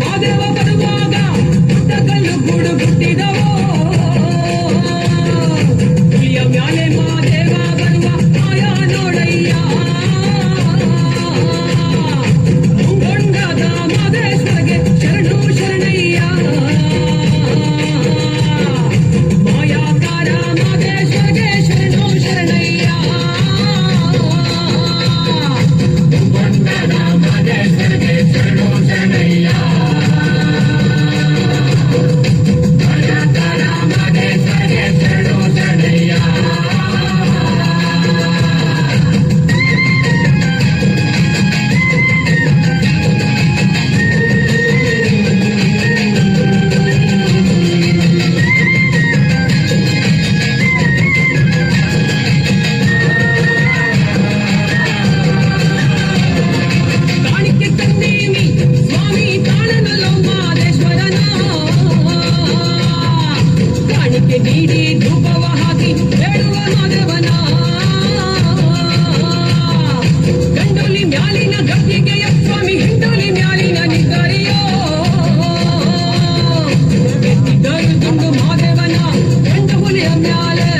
మాదేవ పరుగు ಕಾಣಿಕೆ ನೀಡಿ ಧೂಪವ ಹಾಕಿ ಬೇಡುವ ಮಾಧವನ. ಗಂಡೋಲಿ ಮ್ಯಾಲಿನ ಗದ್ದಿಗೆಯ ಸ್ವಾಮಿ, ಹಿಂಡೋಲಿ ಮ್ಯಾಲಿನ ನಿದ್ದಾರಿಯೋ ಎತ್ತಿದ್ದರು ತುಂಡು ಮಾಧವನ ಗಂಡು ಹುಲಿಯ ಮ್ಯಾಲೆ.